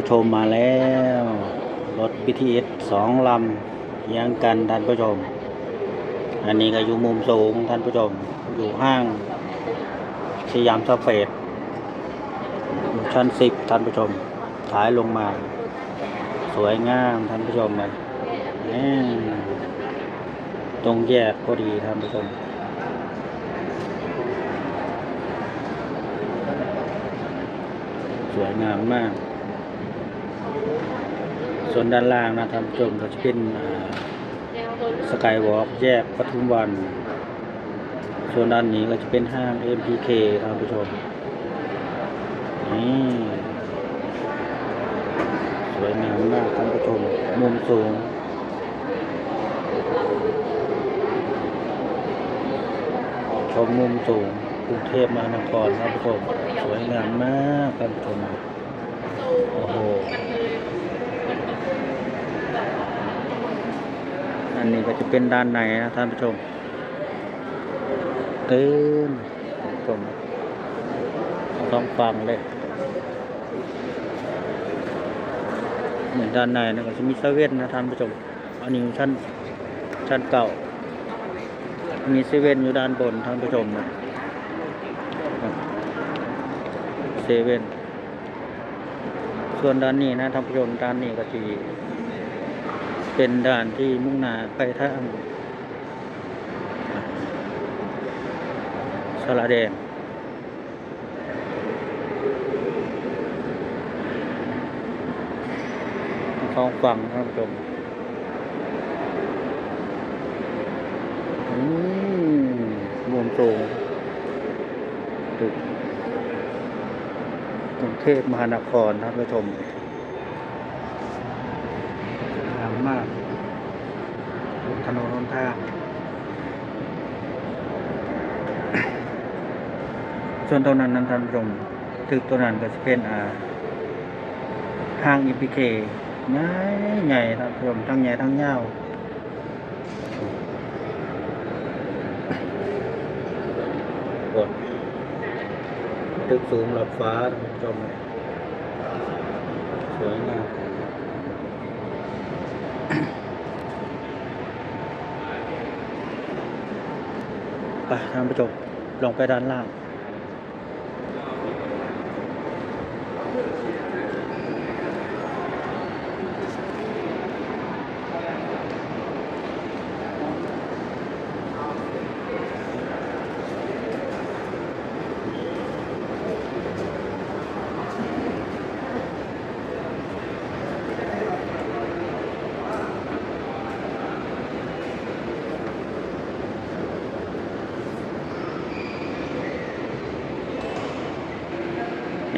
ผู้ชมมาแล้ว รถ BTS สองลำเคียงกันท่านผู้ชม อันนี้ก็อยู่มุมสูงท่านผู้ชม อยู่ห้างสยามสเปดชั้นสิบท่านผู้ชมถ่ายลงมา สวยงามท่านผู้ชมเลยแง่ตรงแยกพอดีท่านผู้ชมสวยงามมาก ส่วนด้านล่างนะท่านผู้ชมก็จะเป็นสกายวอล์กแยกปทุมวัน ส่วนด้านนี้ก็จะเป็นห้าง MPK ท่านผู้ชมนี่สวยงามมากท่านผู้ชมมุมสูงชมมุมสูงกรุงเทพมหานครท่านผู้ชมสวยงามมากท่านผู้ชมโอ้โห อันนี้ก็จะเป็นด้านในนะท่านผู้ชมเต้นท่นผู้ชมต้องฟังเลยเหมือนด้านในนะก็จะมีเซเว่นนะท่านผู้ชมอันนี้ชั้นชั้นเก่า มีเซเว่นอยู่ด้านบนท่านผู้ชมนะเซเว่นส่วนด้านนี้นะท่านผู้ชมด้านนี้ก็จะ เป็นด่านที่มุ่งหน้าไปทางสระแดงคลองฝั่งท่านผู้ชมอืมมุมสูงตึกกรุงเทพมหานครท่านผู้ชมงามมากบ นถนนหนทางส่วนตัวนั้นนั้นท่านผู้ชมตึกตัวนั้นก็จะเป็นอ่าห้างอีพีเคใหญ่ใหญ่ท่านผู้ชมทั้งใหญ่ทั้งยาวกดตึกสูงหลับฟ้าท่านผู้ชมสวยงาม ไปท่านผู้ชมลงไปด้านล่าง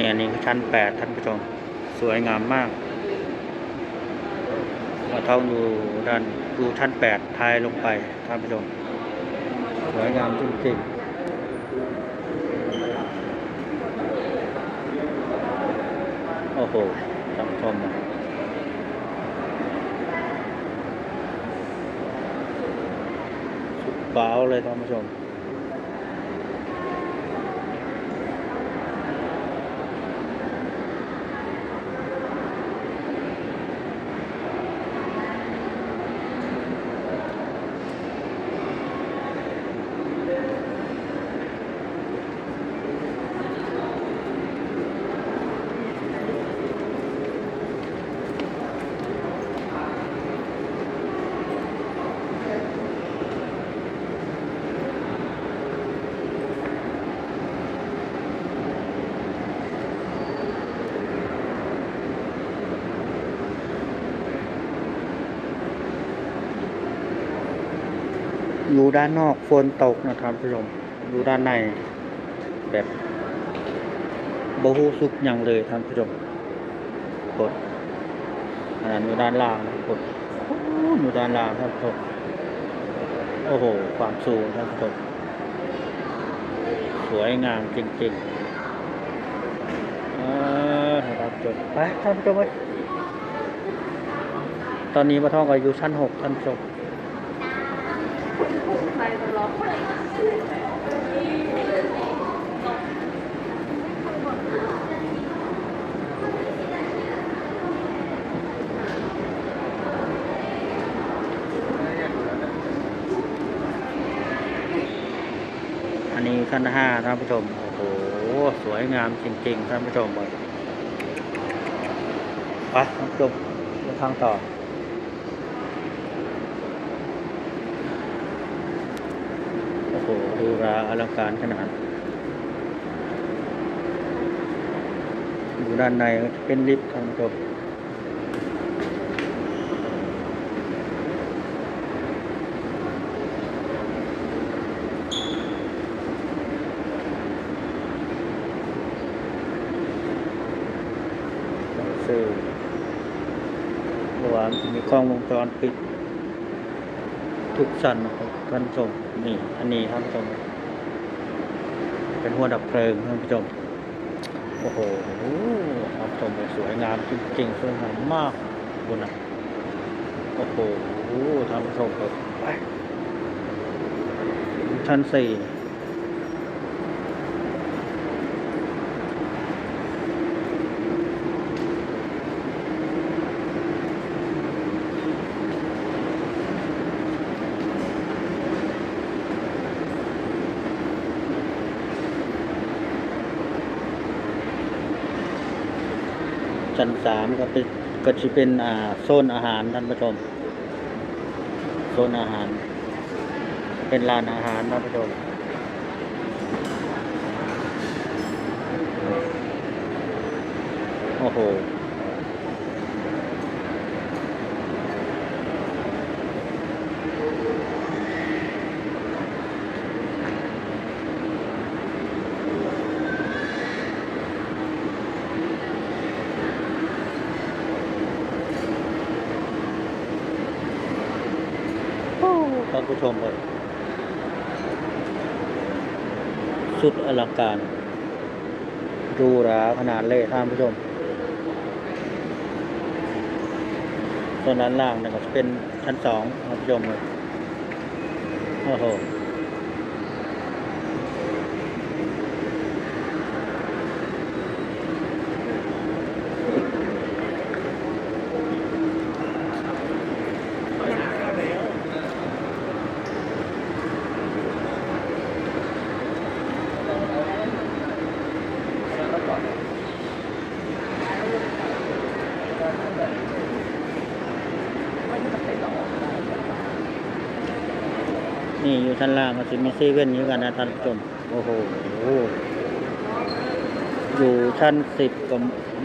นี่อันนี้คือชั้นแปดท่านผู้ชม สวยงามมากมาท่องอยู่ด้านดูชั้นแปดทายลงไปท่านผู้ชม สวยงามจริงๆโอ้โหท่านผู้ชมสุดเบาเลยท่านผู้ชม อยู่ด้านนอกฝนตกนะครับผู้ชมอยู่ด้านในแบบบฮูสุกอย่างเลยท่านผู้ชมกดอันนั้นอยู่ด้านล่างกดโอ้อยู่ด้านล่างท่านผู้ชมโอ้โห ความสูงท่านผู้ชมสวยงามจริงๆเออท่านผู้ชมไปท่านผู้ชมไปตอนนี้มาท่องก็อยู่ชั้นหกท่านผู้ชม อันนี้ขั้นห้าท่านผู้ชม โอ้โห สวยงามจริงๆท่านผู้ชมเลยไปนผู้ทางต่อ โหดูราอลังการขนาดอยู่ด้านในเป็นลิฟต์ท่านผู้ชมสื่อระหว่างมีกล้องวงจรปิด ทุกชั้นครับท่านผู้ชมนี่อันนี้ท่านผู้ชมเป็นหัวดับเพลิงท่านผู้ชมโอ้โหท่านผู้ชมสวยงามจริงๆสวยงามมากคุณนะโอ้โหท่านผู้ชมครับไปชั้นสี่ ชั้นสามก็เป็นก็จะเป็นอ่าโซนอาหารท่านผู้ชม โซนอาหาร เป็นร้านอาหารท่านผู้ชมโอ้โห ท่านผู้ชมเลยสุดอลังการดูหราขนาดเลยท่านผู้ชมส่วนด้านล่างนะครับเป็นชั้นสองท่านผู้ชมเลยโอ้โห ชั้นล่างก็จะมีเซเว่นอยู่กันนะท่านผู้ชมโอ้โหอยู่ชั้นสิบก็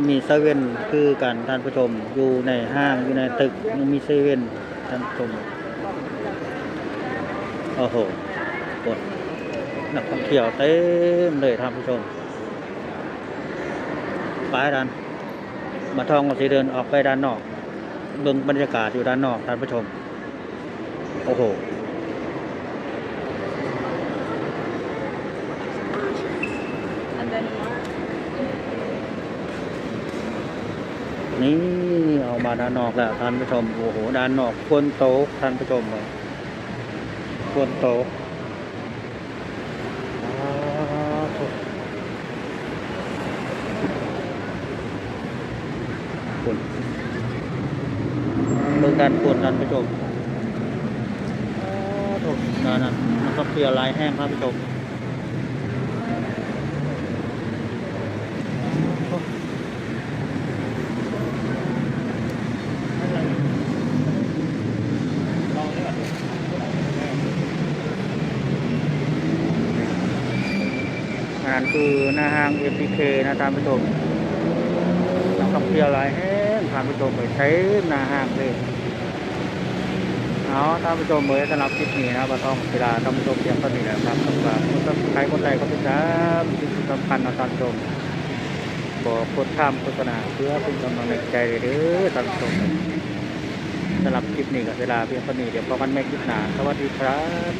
มีเซเว่นคือกันท่านผู้ชม อยู่ในห้างอยู่ในตึกยังมีเซเว่นท่านผู้ชมโอ้โหกดนักท่องเที่ยวเต็มเลยท่านผู้ชมไปดันมาท่องก็สิเดินออกไปด้านนอกเบิ่งบรรยากาศอยู่ด้านนอกท่านผู้ชม โอ้โห นี่เอามาด้านนอกแล้วท่านผู้ชมโอ้โหด้านนอกควรโต๊ะท่านผู้ชมเลยควรโต๊ะอ้โถ่คุณเบิ่งด้านควรท่านผู้ชมอ้โถูกนั่นน่ะมันก็เปลี่ยลายแห้งท่านผู้ชม อันคือหน้าห้าง FPK นะท่านผู้ชมนักท่องเที่ยวหลายแห่งท่านผู้ชมไปใช้หน้าห้างเลยเอาท่านผู้ชมเลยสำหรับคลิปนี้นะบะทองกีฬาท่านผู้ชมเพียงเท่านี้แหละครับสำหรับคนใครคนใดก็ติดตามสิ่งสำคัญนะท่านผู้ชมบอกกดข้ามโฆษณาเพื่อเป็นกำลังใจเด้อท่านผู้ชมสำหรับคลิปนี้กับเวลาเพียงเท่านี้เดี๋ยวพบกันใหม่คลิปหน้าสวัสดีครับ